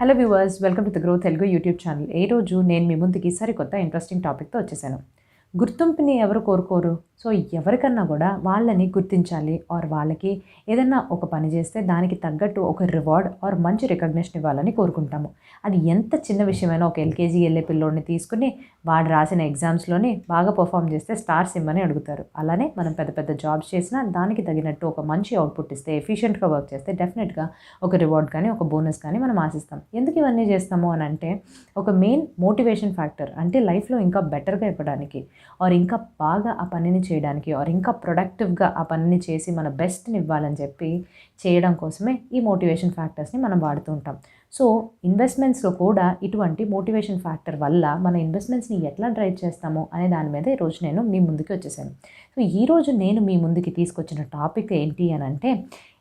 Hello viewers welcome to the Groww Telugu YouTube channel ఏ రోజు నేను మీ ముందుకి సరికొత్త ఇంట్రెస్టింగ్ టాపిక్తో వచ్చేసాను. గుర్తింపుని ఎవరు కోరుకోరు. సో ఎవరికన్నా కూడా వాళ్ళని గుర్తించాలి. ఆర్ వాళ్ళకి ఏదన్నా ఒక పని చేస్తే దానికి తగ్గట్టు ఒక రివార్డ్ ఆర్ మంచి రికగ్నిషన్ ఇవ్వాలని కోరుకుంటాము. అది ఎంత చిన్న విషయమైనా ఒక ఎల్కేజీ వెళ్ళే పిల్లోడిని తీసుకుని వాడు రాసిన ఎగ్జామ్స్లోని బాగా పర్ఫామ్ చేస్తే స్టార్స్ ఇమ్మని అడుగుతారు. అలానే మనం పెద్ద పెద్ద జాబ్స్ చేసినా దానికి తగినట్టు ఒక మంచి అవుట్పుట్ ఇస్తే ఎఫిషియెంట్గా వర్క్ చేస్తే డెఫినెట్గా ఒక రివార్డ్ కానీ ఒక బోనస్ కానీ మనం ఆశిస్తాం. ఎందుకు ఇవన్నీ చేస్తాము అని అంటే ఒక మెయిన్ మోటివేషన్ ఫ్యాక్టర్ అంటే లైఫ్లో ఇంకా బెటర్గా ఇవ్వడానికి ఆర్ ఇంకా బాగా ఆ పనిని చేయడానికి ఆర్ ఇంకా ప్రొడక్టివ్గా ఆ పనిని చేసి మన బెస్ట్ని ఇవ్వాలని చెప్పి చేయడం కోసమే ఈ మోటివేషన్ ఫ్యాక్టర్స్ని మనం వాడుతూ ఉంటాం. సో ఇన్వెస్ట్మెంట్స్లో కూడా ఇటువంటి మోటివేషన్ ఫ్యాక్టర్ వల్ల మన ఇన్వెస్ట్మెంట్స్ని ఎట్లా డ్రైవ్ చేస్తామో అనే దాని మీద ఈరోజు నేను మీ ముందుకి వచ్చేసాను. సో ఈరోజు నేను మీ ముందుకి తీసుకొచ్చిన టాపిక్ ఏంటి అని అంటే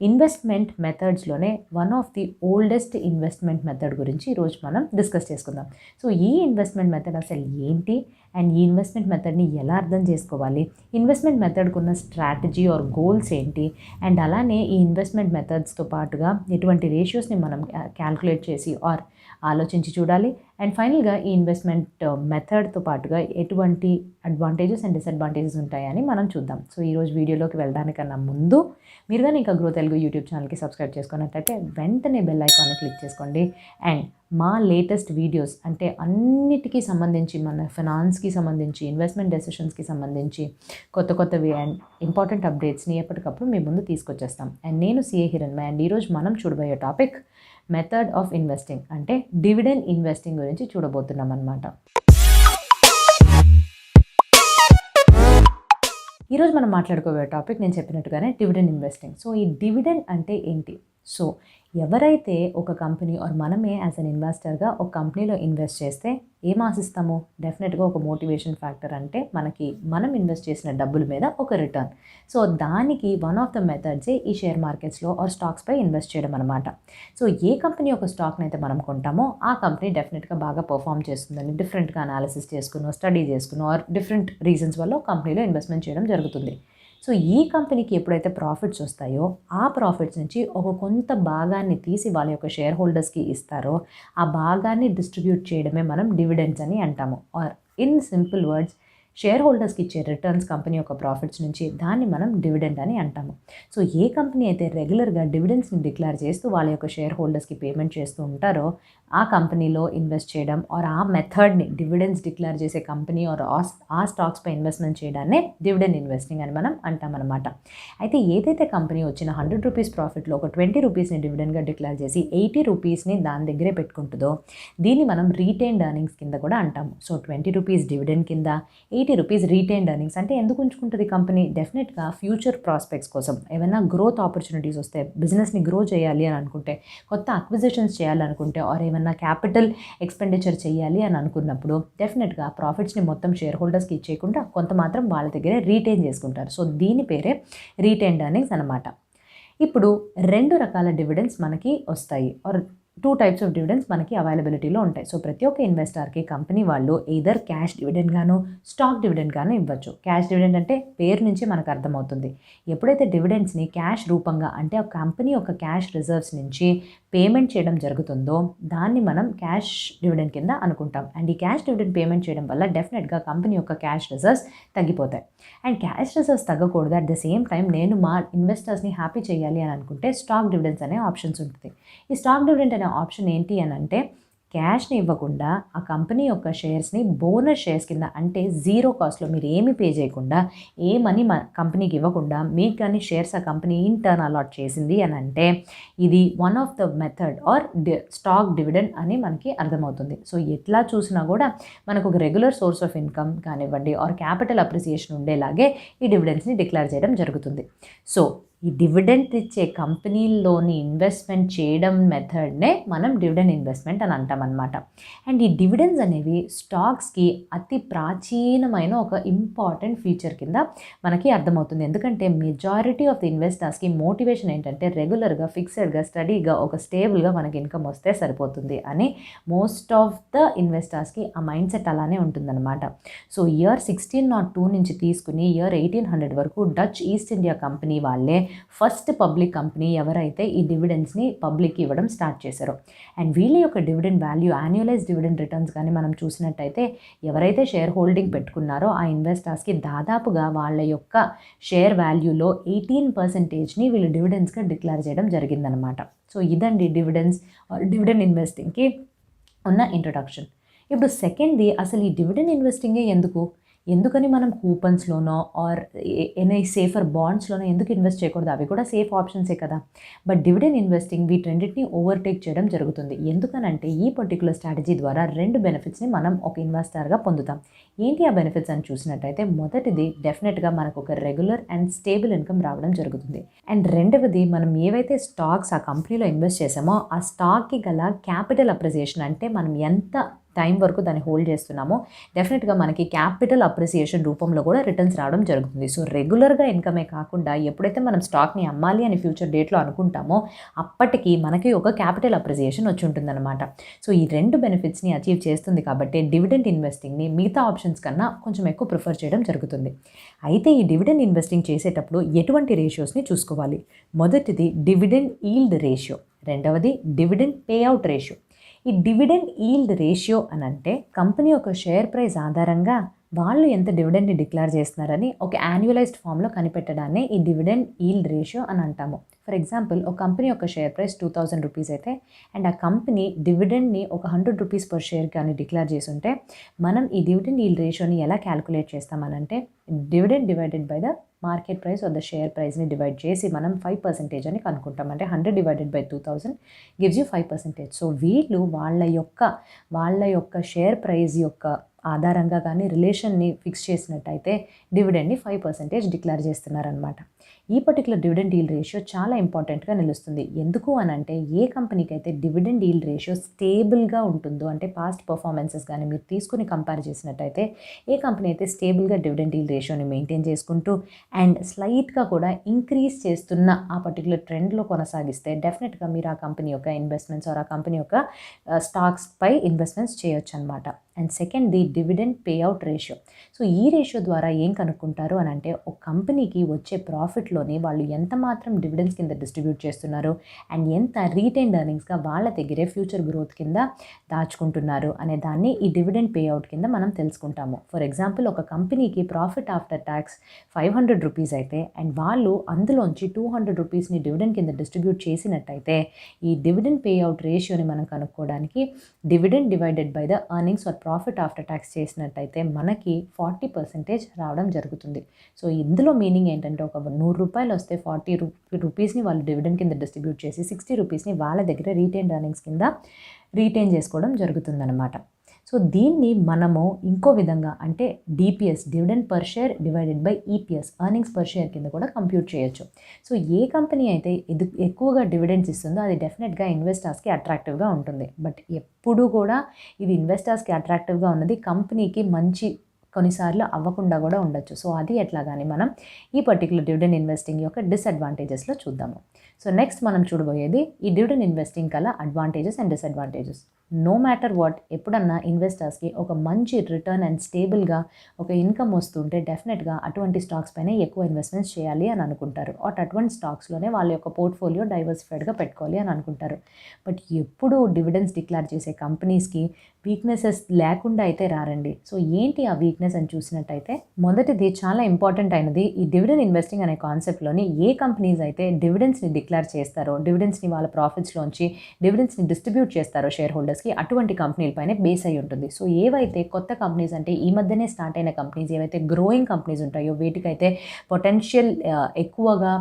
investment మెథడ్స్లోనే one of the oldest investment method గురించి ఈరోజు మనం డిస్కస్ చేసుకుందాం. సో ఈ ఇన్వెస్ట్మెంట్ మెథడ్ అసలు ఏంటి? అండ్ ఈ ఇన్వెస్ట్మెంట్ మెథడ్ని ఎలా అర్థం చేసుకోవాలి? ఇన్వెస్ట్మెంట్ మెథడ్కి ఉన్న స్ట్రాటజీ ఆర్ గోల్స్ ఏంటి? అండ్ అలానే ఈ ఇన్వెస్ట్మెంట్ మెథడ్స్తో పాటుగా ఎటువంటి రేషియోస్ని మనం క్యాల్కులేట్ చేసి ఆర్ ఆలోచించి చూడాలి. అండ్ ఫైనల్గా ఈ ఇన్వెస్ట్మెంట్ మెథడ్తో uh, పాటుగా ఎటువంటి అడ్వాంటేజెస్ అండ్ డిసడ్వాంటేజెస్ ఉంటాయని మనం చూద్దాం. సో ఈరోజు వీడియోలోకి వెళ్ళడానికన్నా ముందు మీరు కానీ ఇంకా గ్రో తెలుగు యూట్యూబ్ ఛానల్కి సబ్స్క్రైబ్ చేసుకున్నట్టయితే వెంటనే బెల్ ఐకాన్ని క్లిక్ చేసుకోండి. అండ్ మా లేటెస్ట్ వీడియోస్ అంటే అన్నిటికీ సంబంధించి మన ఫినాన్స్కి సంబంధించి ఇన్వెస్ట్మెంట్ డెసిషన్స్కి సంబంధించి కొత్త కొత్తవి అండ్ ఇంపార్టెంట్ అప్డేట్స్ని ఎప్పటికప్పుడు మీ ముందు తీసుకొచ్చేస్తాం. అండ్ నేను సిఏ హిరణ్ అండ్ ఈరోజు మనం చూడబోయే టాపిక్ మెథడ్ ఆఫ్ ఇన్వెస్టింగ్ అంటే డివిడెండ్ ఇన్వెస్టింగ్ గురించి చూడబోతున్నాం అనమాట ఈరోజు మనం మాట్లాడుకోబోయే టాపిక్ నేను చెప్పినట్టుగానే డివిడెండ్ ఇన్వెస్టింగ్ సో ఈ డివిడెండ్ అంటే ఏంటి? సో ఎవరైతే ఒక కంపెనీ ఆర్ మనమే యాజ్ అన్ ఇన్వెస్టర్గా ఒక కంపెనీలో ఇన్వెస్ట్ చేస్తే ఏం ఆశిస్తాము? డెఫినెట్గా ఒక మోటివేషన్ ఫ్యాక్టర్ అంటే మనకి మనం ఇన్వెస్ట్ చేసిన డబ్బుల మీద ఒక రిటర్న్ సో దానికి వన్ ఆఫ్ ద మెథడ్సే ఈ షేర్ మార్కెట్స్లో ఆర్ స్టాక్స్పై ఇన్వెస్ట్ చేయడం అనమాట సో ఏ కంపెనీ ఒక స్టాక్ని అయితే మనం కొంటామో ఆ కంపెనీ డెఫినెట్గా బాగా పర్ఫామ్ చేస్తుందని డిఫరెంట్గా అనాలిసిస్ చేసుకునో స్టడీ చేసుకునో ఆర్ డిఫరెంట్ రీజన్స్ వల్ల కంపెనీలో ఇన్వెస్ట్మెంట్ చేయడం జరుగుతుంది. సో ఈ కంపెనీకి ఎప్పుడైతే ప్రాఫిట్స్ వస్తాయో ఆ ప్రాఫిట్స్ నుంచి ఒక కొంత భాగాన్ని తీసి వాళ్ళ యొక్క షేర్ హోల్డర్స్కి ఇస్తారో ఆ భాగాన్ని డిస్ట్రిబ్యూట్ చేయడమే మనం డివిడెండ్స్ అని అంటాము. Or in simple words share హోల్డర్స్కి ఇచ్చే రిటర్న్స్ కంపెనీ యొక్క ప్రాఫిట్స్ నుంచి దాన్ని మనం డివిడెండ్ అని అంటాము. సో ఏ కంపెనీ అయితే రెగ్యులర్గా డివిడెండ్స్ని డిక్లేర్ చేస్తూ వాళ్ళ యొక్క షేర్ హోల్డర్స్కి పేమెంట్ చేస్తూ ఉంటారో ఆ కంపెనీలో ఇన్వెస్ట్ చేయడం ఆర్ ఆ మెథడ్ని డివిడెండ్స్ డిక్లేర్ చేసే కంపెనీ ఆర్ ఆ స్టాక్స్పై ఇన్వెస్ట్మెంట్ చేయడాన్ని డివిడెండ్ ఇన్వెస్టింగ్ అని మనం అంటామన్నమాట. అయితే ఏదైతే కంపెనీ వచ్చిన హండ్రెడ్ రూపీస్ ప్రాఫిట్లో ఒక ట్వంటీ రూపీస్ని డివిడెండ్గా డిక్లేర్ చేసి ఎయిటీ రూపీస్ని దాని దగ్గరే పెట్టుకుంటుందో దీన్ని మనం రీటైన్డ్ ఎర్నింగ్స్ కింద కూడా అంటాము. సో ట్వంటీ రూపీస్ డివిడెండ్ కింద ఎయిటీ రూపీస్ రీటైన్డ్ ఎర్నింగ్స్ అంటే ఎందుకు ఉంచుకుంటుంది కంపెనీ డెఫినెట్గా ఫ్యూచర్ ప్రాస్పెక్ట్స్ కోసం. ఏమైనా గ్రోత్ ఆపర్చునిటీస్ వస్తే బిజినెస్ని గ్రో చేయాలి అని అనుకుంటే కొత్త అక్విజిషన్స్ చేయాలనుకుంటే ఆర్ ఏమైనా క్యాపిటల్ ఎక్స్పెండిచర్ చేయాలి అని అనుకున్నప్పుడు డెఫినెట్గా ప్రాఫిట్స్ని మొత్తం షేర్ హోల్డర్స్కి ఇచ్చేయకుండా కొంత మాత్రం వాళ్ళ దగ్గరే రీటైన్ చేసుకుంటారు. సో దీని పేరే రీటైన్డ్ ఎర్నింగ్స్ అనమాట ఇప్పుడు రెండు రకాల డివిడెండ్స్ మనకి వస్తాయి. Or two types of dividends మనకి అవైలబిలిటీలో ఉంటాయి. సో ప్రతి ఒక్క ఇన్వెస్టర్కి కంపెనీ వాళ్ళు ఎయిదర్ క్యాష్ డివిడెండ్ గాను స్టాక్ డివిడెండ్ గాను ఇవ్వచ్చు. క్యాష్ డివిడెండ్ అంటే పేరు నుంచి మనకు అర్థమవుతుంది. ఎప్పుడైతే డివిడెండ్స్ని క్యాష్ రూపంగా అంటే ఆ కంపెనీ యొక్క క్యాష్ రిజర్వ్స్ నుంచి పేమెంట్ చేయడం జరుగుతుందో దాన్ని మనం క్యాష్ డివిడెండ్ కింద అనుకుంటాం. అండ్ ఈ క్యాష్ డివిడెండ్ పేమెంట్ చేయడం వల్ల డెఫినెట్గా కంపెనీ యొక్క క్యాష్ రిజర్వ్స్ తగ్గిపోతాయి. అండ్ క్యాష్ రిజర్వ్స్ తగ్గకూడదు. అట్ ద సేమ్ టైం నేను మా ఇన్వెస్టర్స్ని హ్యాపీ చేయాలి అని అనుకుంటే స్టాక్ డివిడెండ్స్ అనే ఆప్షన్స్ ఉంటుంది. ఈ స్టాక్ డివిడెండ్ అనే ఆప్షన్ ఏంటి అని అంటే క్యాష్ని ఇవ్వకుండా ఆ కంపెనీ యొక్క షేర్స్ని బోనస్ షేర్స్ కింద అంటే జీరో కాస్ట్లో మీరు ఏమి పే చేయకుండా ఏ మనీ మా కంపెనీకి ఇవ్వకుండా మీకు కానీ షేర్స్ ఆ కంపెనీ ఇంటర్న్ అలాట్ చేసింది అని అంటే ఇది one of the method or stock dividend అని మనకి అర్థమవుతుంది. సో ఎట్లా చూసినా కూడా మనకు ఒక రెగ్యులర్ సోర్స్ ఆఫ్ ఇన్కమ్ కానివ్వండి ఆర్ క్యాపిటల్ అప్రిసియేషన్ ఉండేలాగే ఈ డివిడెండ్స్ని డిక్లేర్ చేయడం జరుగుతుంది. సో ఈ డివిడెంట్ ఇచ్చే కంపెనీల్లోని ఇన్వెస్ట్మెంట్ చేయడం మెథడ్నే మనం డివిడెండ్ ఇన్వెస్ట్మెంట్ అని అంటాం అనమాట అండ్ ఈ డివిడెండ్స్ అనేవి స్టాక్స్కి అతి ప్రాచీనమైన ఒక ఇంపార్టెంట్ ఫీచర్ కింద మనకి అర్థమవుతుంది. ఎందుకంటే మెజారిటీ ఆఫ్ ది ఇన్వెస్టర్స్కి మోటివేషన్ ఏంటంటే రెగ్యులర్గా ఫిక్స్డ్గా స్టడీగా ఒక స్టేబుల్గా మనకి ఇన్కమ్ వస్తే సరిపోతుంది అని మోస్ట్ ఆఫ్ ద ఇన్వెస్టర్స్కి ఆ మైండ్ సెట్ అలానే ఉంటుందన్నమాట. So year sixteen nought two నుంచి తీసుకుని ఇయర్ ఎయిటీన్ హండ్రెడ్ వరకు డచ్ ఈస్ట్ ఇండియా కంపెనీ వాళ్ళే ఫస్ట్ పబ్లిక్ కంపెనీ ఎవరైతే ఈ డివిడెండ్స్ని పబ్లిక్ ఇవ్వడం స్టార్ట్ చేశారో. అండ్ వీళ్ళ యొక్క dividend value annualise dividend returns కానీ మనం చూసినట్టయితే ఎవరైతే షేర్ హోల్డింగ్ పెట్టుకున్నారో ఆ ఇన్వెస్టర్స్కి దాదాపుగా వాళ్ళ యొక్క షేర్ వాల్యూలో ఎయిటీన్ పర్సెంటేజ్ని వీళ్ళు డివిడెండ్స్గా డిక్లేర్ చేయడం జరిగిందనమాట సో ఇదండి డివిడెండ్స్ డివిడెండ్ ఇన్వెస్టింగ్కి ఉన్న ఇంట్రొడక్షన్. ఇప్పుడు సెకండ్ది అసలు ఈ డివిడెండ్ ఇన్వెస్టింగే ఎందుకు? ఎందుకని మనం కూపన్స్లోనో ఆర్ ఎనీ సేఫర్ బాండ్స్లోనో ఎందుకు ఇన్వెస్ట్ చేయకూడదు? అవి కూడా సేఫ్ ఆప్షన్సే కదా. బట్ డివిడెండ్ ఇన్వెస్టింగ్ వీటన్నిటిని ఓవర్టేక్ చేయడం జరుగుతుంది. ఎందుకనంటే ఈ పర్టికులర్ స్ట్రాటజీ ద్వారా రెండు బెనిఫిట్స్ని మనం ఒక ఇన్వెస్టర్గా పొందుతాం. ఏంటి ఆ బెనిఫిట్స్ అని చూసినట్టయితే మొదటిది డెఫినెట్గా మనకు ఒక రెగ్యులర్ అండ్ స్టేబుల్ ఇన్కమ్ రావడం జరుగుతుంది. అండ్ రెండవది మనం ఏవైతే స్టాక్స్ ఆ కంపెనీలో ఇన్వెస్ట్ చేసామో ఆ స్టాక్కి గల క్యాపిటల్ అప్రిసియేషన్ అంటే మనం ఎంత టైం వరకు దాన్ని హోల్డ్ చేస్తున్నామో. డెఫినెట్గా మనకి క్యాపిటల్ అప్రిసియేషన్ రూపంలో కూడా రిటర్న్స్ రావడం జరుగుతుంది. సో రెగ్యులర్గా ఇన్కమే కాకుండా ఎప్పుడైతే మనం స్టాక్ని అమ్మాలి అని ఫ్యూచర్ డేట్లో అనుకుంటామో అప్పటికి మనకి ఒక క్యాపిటల్ అప్రిసియేషన్ వచ్చి ఉంటుందన్నమాట. సో ఈ రెండు బెనిఫిట్స్ని అచీవ్ చేస్తుంది కాబట్టి డివిడెండ్ ఇన్వెస్టింగ్ని మిగతా ఆప్షన్స్ కన్నా కొంచెం ఎక్కువ ప్రిఫర్ చేయడం జరుగుతుంది. అయితే ఈ డివిడెండ్ ఇన్వెస్టింగ్ చేసేటప్పుడు ఎటువంటి రేషియోస్ని చూసుకోవాలి? మొదటిది డివిడెండ్ ఈల్డ్ రేషియో. రెండవది డివిడెండ్ పేఅవుట్ రేషియో. ఈ డివిడెండ్ ఈల్డ్ రేషియో అని అంటే కంపెనీ యొక్క షేర్ ప్రైస్ ఆధారంగా వాళ్ళు ఎంత డివిడెండ్ని డిక్లేర్ చేస్తున్నారని ఒక యాన్యువలైజ్డ్ ఫామ్లో కనిపెట్టడాన్ని ఈ డివిడెండ్ ఈల్డ్ రేషియో అని అంటాము. ఫర్ ఎగ్జాంపుల్ ఒక కంపెనీ యొక్క share price two thousand rupees అయితే అండ్ ఆ కంపెనీ డివిడెండ్ని ఒక హండ్రెడ్ రూపీస్ పర్ షేర్ కానీ డిక్లేర్ చేసుంటే మనం ఈ డివిడెండ్ ఈల్డ్ రేషియోని ఎలా calculate చేస్తామనంటే dividend divided by the market price or the share ప్రైస్ని divide చేసి మనం ఫైవ్ పర్సెంటేజ్ అని కనుక్కుంటాం. అంటే hundred divided by two thousand gives you five percentage so వీళ్ళు వాళ్ళ యొక్క వాళ్ళ యొక్క షేర్ ప్రైస్ యొక్క ఆధారంగా కానీ రిలేషన్ని ఫిక్స్ చేసినట్టయితే డివిడెండ్ని ఫైవ్ పర్సెంటేజ్ డిక్లేర్ చేస్తున్నారనమాట ఈ పర్టికులర్ డివిడెండ్ డీల్ రేషియో చాలా ఇంపార్టెంట్గా నిలుస్తుంది. ఎందుకు అని అంటే ఏ కంపెనీకి అయితే డివిడెండ్ డీల్ రేషియో స్టేబుల్గా ఉంటుందో అంటే పాస్ట్ పర్ఫార్మెన్సెస్ కానీ మీరు తీసుకుని కంపేర్ చేసినట్టయితే ఏ కంపెనీ అయితే స్టేబుల్గా డివిడెండ్ డీల్ రేషియోని మెయింటైన్ చేసుకుంటూ అండ్ స్లైట్గా కూడా ఇంక్రీజ్ చేస్తున్న ఆ పర్టికులర్ ట్రెండ్లో కొనసాగిస్తే డెఫినెట్గా మీరు ఆ కంపెనీ యొక్క ఇన్వెస్ట్మెంట్స్ ఆర్ ఆ కంపెనీ యొక్క స్టాక్స్పై ఇన్వెస్ట్మెంట్స్ చేయొచ్చు అనమాట and second the dividend payout ratio so ఈ రేషియో ద్వారా ఏం కనుక్కుంటారు అని అంటే ఒక కంపెనీకి వచ్చే ప్రాఫిట్లోని వాళ్ళు ఎంత మాత్రం డివిడెండ్స్ కింద డిస్ట్రిబ్యూట్ చేస్తున్నారు అండ్ ఎంత రీటైన్ ఎర్నింగ్స్గా వాళ్ళ దగ్గరే ఫ్యూచర్ గ్రోత్ కింద దాచుకుంటున్నారు అనే దాన్ని ఈ డివిడెండ్ పేఅవుట్ కింద మనం తెలుసుకుంటాము. ఫర్ ఎగ్జాంపుల్ ఒక కంపెనీకి profit after tax five hundred rupees అయితే అండ్ వాళ్ళు అందులోంచి టూ హండ్రెడ్ రూపీస్ని డివిడెండ్ కింద డిస్ట్రిబ్యూట్ చేసినట్టయితే ఈ డివిడెండ్ పేఅవుట్ రేషియోని మనం కనుక్కోవడానికి dividend divided by the earnings or profit after tax చేసినట్టయితే మనకి ఫార్టీ పర్సెంటేజ్ రావడం జరుగుతుంది. సో ఇందులో మీనింగ్ ఏంటంటే ఒక నూరు రూపాయలు వస్తే ఫార్టీ రూ రూపీస్ని వాళ్ళు డివిడెండ్ కింద డిస్ట్రిబ్యూట్ చేసి సిక్స్టీ రూపీస్ని వాళ్ళ దగ్గర రీటైన్ ఎర్నింగ్స్ కింద రీటైన్ చేసుకోవడం జరుగుతుందన్నమాట. సో దీన్ని మనము ఇంకో విధంగా అంటే DPS dividend per share divided by EPS earnings per share కింద కూడా కంప్యూట్ చేయొచ్చు. సో ఏ కంపెనీ అయితే ఎదు ఎక్కువగా డివిడెండ్స్ ఇస్తుందో అది డెఫినెట్గా ఇన్వెస్టర్స్కి అట్రాక్టివ్గా ఉంటుంది. బట్ ఎప్పుడు కూడా ఇది ఇన్వెస్టర్స్కి అట్రాక్టివ్గా ఉన్నది కంపెనీకి మంచి కొన్నిసార్లు అవ్వకుండా కూడా ఉండొచ్చు. సో అది ఎట్లాగాని మనం ఈ పర్టికులర్ డివిడెండ్ ఇన్వెస్టింగ్ యొక్క డిసడ్వాంటేజెస్లో చూద్దాము. సో నెక్స్ట్ మనం చూడబోయేది ఈ డివిడెండ్ ఇన్వెస్టింగ్ కల advantages and disadvantages no matter what ఎప్పుడన్నా ఇన్వెస్టర్స్కి ఒక మంచి రిటర్న్ అండ్ స్టేబుల్గా ఒక ఇన్కమ్ వస్తుంటే డెఫినెట్గా అటువంటి స్టాక్స్ పైన ఎక్కువ ఇన్వెస్ట్మెంట్స్ చేయాలి అని అనుకుంటారు. అట్ అటువంటి స్టాక్స్లోనే వాళ్ళ యొక్క పోర్ట్ఫోలియో డైవర్సిఫైడ్గా పెట్టుకోవాలి అని అనుకుంటారు. బట్ ఎప్పుడు డివిడెన్స్ డిక్లేర్ చేసే కంపెనీస్కి వీక్నెసెస్ లేకుండా అయితే రారండి. సో ఏంటి ఆ వీక్నెస్ అని చూసినట్టయితే మొదటిది చాలా ఇంపార్టెంట్ అయినది ఈ డివిడెండ్ ఇన్వెస్టింగ్ అనే కాన్సెప్ట్లోని ఏ కంపెనీస్ అయితే డివిడెన్స్ని డిక్లేర్ చేస్తారో డివిడెన్స్ని వాళ్ళ ప్రాఫిట్స్లోంచి డివిడెన్స్ని డిస్ట్రిబ్యూట్ చేస్తారో షేర్ హోల్డర్స్ హోల్డర్స్కి అటువంటి కంపెనీలపైనే బేస్ అయి ఉంటుంది. సో ఏవైతే కొత్త కంపెనీస్ అంటే ఈ మధ్యనే స్టార్ట్ అయిన కంపెనీస్ ఏవైతే గ్రోయింగ్ కంపెనీస్ ఉంటాయో వీటికైతే పొటెన్షియల్ ఎక్కువగా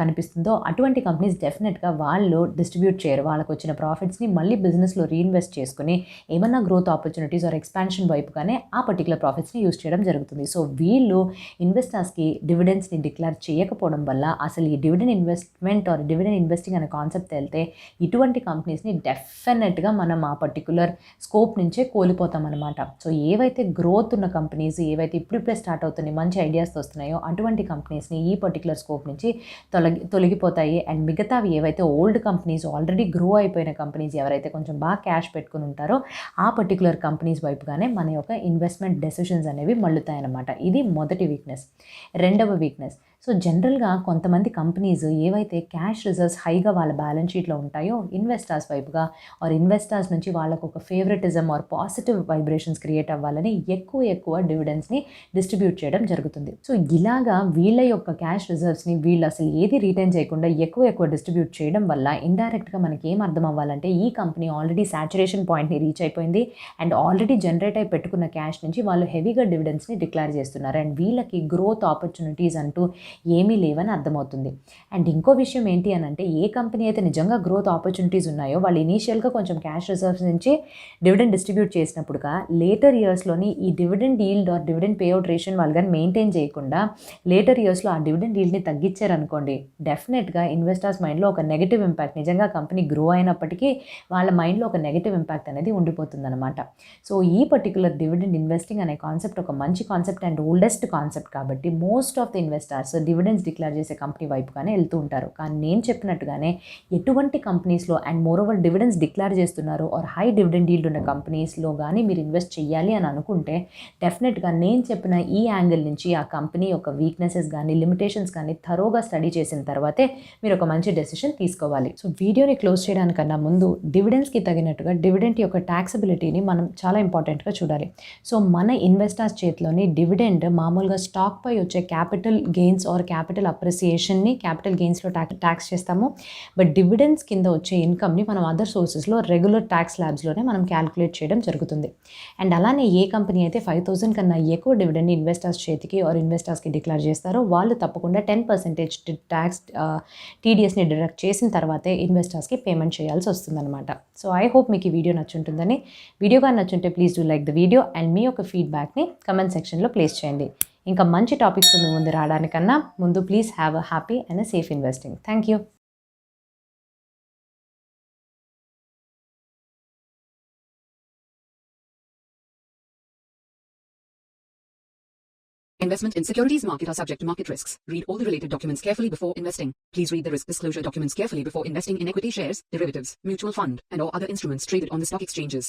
కనిపిస్తుందో అటువంటి కంపెనీస్ డెఫినెట్గా వాళ్ళు డిస్ట్రిబ్యూట్ చేయరు. వాళ్ళకు వచ్చిన ప్రాఫిట్స్ని మళ్ళీ బిజినెస్లో రీఇన్వెస్ట్ చేసుకుని ఏమన్నా గ్రోత్ ఆపర్చునిటీస్ ఆర్ ఎక్స్పాన్షన్ వైపుగానే ఆ పర్టికులర్ ప్రాఫిట్స్ని యూస్ చేయడం జరుగుతుంది. సో వీళ్ళు ఇన్వెస్టర్స్కి డివిడెండ్స్ని డిక్లేర్ చేయకపోవడం వల్ల అసలు ఈ dividend investment or dividend investing అనే కాన్సెప్ట్ వెళ్తే ఇటువంటి కంపెనీస్ని డెఫినెట్గా మనం ఆ పర్టికులర్ స్కోప్ నుంచే కోల్పోతాం అనమాట సో ఏవైతే గ్రోత్ ఉన్న కంపెనీస్ ఏవైతే ఇప్పుడిప్పుడే స్టార్ట్ అవుతున్నాయి మంచి ఐడియాస్ వస్తున్నాయో అటువంటి కంపెనీస్ని ఈ పర్టికులర్ స్కోప్ నుంచి తొలగి తొలగిపోతాయి. అండ్ మిగతావి ఏవైతే ఓల్డ్ కంపెనీస్ ఆల్రెడీ గ్రో అయిపోయిన కంపెనీస్ ఎవరైతే కొంచెం బాగా క్యాష్ పెట్టుకుని ఉంటారో ఆ పర్టికులర్ కంపెనీస్ వైపుగానే మన యొక్క ఇన్వెస్ట్మెంట్ డెసిషన్స్ అనేవి మళ్ళుతాయన్నమాట. ఇది మొదటి వీక్నెస్ రెండవ వీక్నెస్ సో జనరల్గా కొంతమంది కంపెనీస్ ఏవైతే క్యాష్ రిజర్వ్స్ హైగా వాళ్ళ బ్యాలెన్స్ షీట్లో ఉంటాయో ఇన్వెస్టర్స్ వైపుగా ఆర్ ఇన్వెస్టర్స్ నుంచి వాళ్ళకు ఒక favouritism or positive vibrations create అవ్వాలని ఎక్కువ ఎక్కువ డివిడెన్స్ని డిస్ట్రిబ్యూట్ చేయడం జరుగుతుంది. సో ఇలాగా వీళ్ళ యొక్క క్యాష్ రిజర్వ్స్ని వీళ్ళు అసలు ఏది రిటైన్ చేయకుండా ఎక్కువ ఎక్కువ డిస్ట్రిబ్యూట్ చేయడం వల్ల ఇండైరెక్ట్గా మనకి ఏం అర్థం అవ్వాలంటే ఈ కంపెనీ ఆల్రెడీ సాచురేషన్ పాయింట్ని రీచ్ అయిపోయింది అండ్ ఆల్రెడీ జనరేట్ అయి పెట్టుకున్న క్యాష్ నుంచి వాళ్ళు హెవీగా డివిడెన్స్ని డిక్లేర్ చేస్తున్నారు. అండ్ వీళ్ళకి గ్రోత్ ఆపర్చునిటీస్ అంటూ ఏమీ లేవని అర్థమవుతుంది. అండ్ ఇంకో విషయం ఏంటి అని అంటే ఏ కంపెనీ అయితే నిజంగా గ్రోత్ ఆపర్చునిటీస్ ఉన్నాయో వాళ్ళు ఇనీషియల్గా కొంచెం క్యాష్ రిజర్వ్స్ నుంచి డివిడెండ్ డిస్ట్రిబ్యూట్ చేసినప్పుడుగా లేటర్ ఇయర్స్లోని ఈ dividend yield or dividend payout ration వాళ్ళు కానీ మెయింటైన్ చేయకుండా లేటర్ ఇయర్స్లో ఆ డివిడెండ్ ఈల్డ్ని తగ్గించారనుకోండి డెఫినెట్గా ఇన్వెస్టర్స్ మైండ్లో ఒక నెగిటివ్ ఇంపాక్ట్ నిజంగా కంపెనీ గ్రో అయినప్పటికీ వాళ్ళ మైండ్లో ఒక నెగిటివ్ ఇంపాక్ట్ అనేది ఉండిపోతుందన్నమాట. సో ఈ పర్టికులర్ డివిడెండ్ ఇన్వెస్టింగ్ అనే కాన్సెప్ట్ ఒక మంచి కాన్సెప్ట్ అండ్ ఓల్డెస్ట్ కాన్సెప్ట్ కాబట్టి most of the investors dividends declare చేసే కంపెనీ వైపుగానే వెళ్తూ ఉంటారు. కానీ నేను చెప్పినట్టుగానే ఎటువంటి కంపెనీస్లో and more over dividends declare చేస్తున్నారు ఆర్ హై డివిడెండ్ డీల్డ్ ఉన్న కంపెనీస్లో కానీ మీరు ఇన్వెస్ట్ చేయాలి అని అనుకుంటే డెఫినెట్గా నేను చెప్పిన ఈ యాంగిల్ నుంచి ఆ కంపెనీ యొక్క వీక్నెసెస్ కానీ లిమిటేషన్స్ కానీ థరోగా స్టడీ చేసిన తర్వాతే మీరు ఒక మంచి డెసిషన్ తీసుకోవాలి. సో వీడియోని క్లోజ్ చేయడానికన్నా ముందు డివిడెండ్స్కి తగినట్టుగా డివిడెంట్ యొక్క ట్యాక్సిబిలిటీని మనం చాలా ఇంపార్టెంట్గా చూడాలి. సో మన ఇన్వెస్టర్స్ చేతిలోని డివిడెండ్ మామూలుగా స్టాక్ పై వచ్చే క్యాపిటల్ గెయిన్స్ ఆర్ క్యాపిటల్ అప్రిసియేషన్ని క్యాపిటల్ గెయిన్స్లో ట్యాక్స్ ట్యాక్స్ చేస్తాము. బట్ డివిడెన్స్ కింద వచ్చే ఇన్కమ్ని మనం అదర్ సోర్సెస్లో రెగ్యులర్ ట్యాక్స్ ల్యాబ్స్లోనే మనం క్యాలిక్యులేట్ చేయడం జరుగుతుంది. అండ్ అలానే ఏ కంపెనీ అయితే ఫైవ్ థౌసండ్ కన్నా ఎక్కువ డివిడెండ్ ఇన్వెస్టర్స్ చేతికి ఆర్ ఇన్వెస్టర్స్కి డిక్లేర్ చేస్తారో వాళ్ళు తప్పకుండా టెన్ పర్సెంటేజ్ ట్యాక్స్ టీడీఎస్ని డిడక్ట్ చేసిన తర్వాతే ఇన్వెస్టర్స్కి పేమెంట్ చేయాల్సి వస్తుందన్నమాట. సో ఐ హోప్ మీకు ఈ వీడియో నచ్చుంటుందని. వీడియో కానీ నచ్చుంటే please do like the video and మీ యొక్క ఫీడ్బ్యాక్ని కమెంట్ సెక్షన్లో ప్లేస్ చేయండి. ఇంకా మంచి టాపిక్స్ మీ ముందు రావడానికన్నా ముందు please have a happy and a safe investing thank you Investment in securities market are subject to market risks. Read all the related documents carefully before investing. Please read the risk disclosure documents carefully before investing in equity shares, derivatives, mutual fund, and or other instruments traded on the stock exchanges.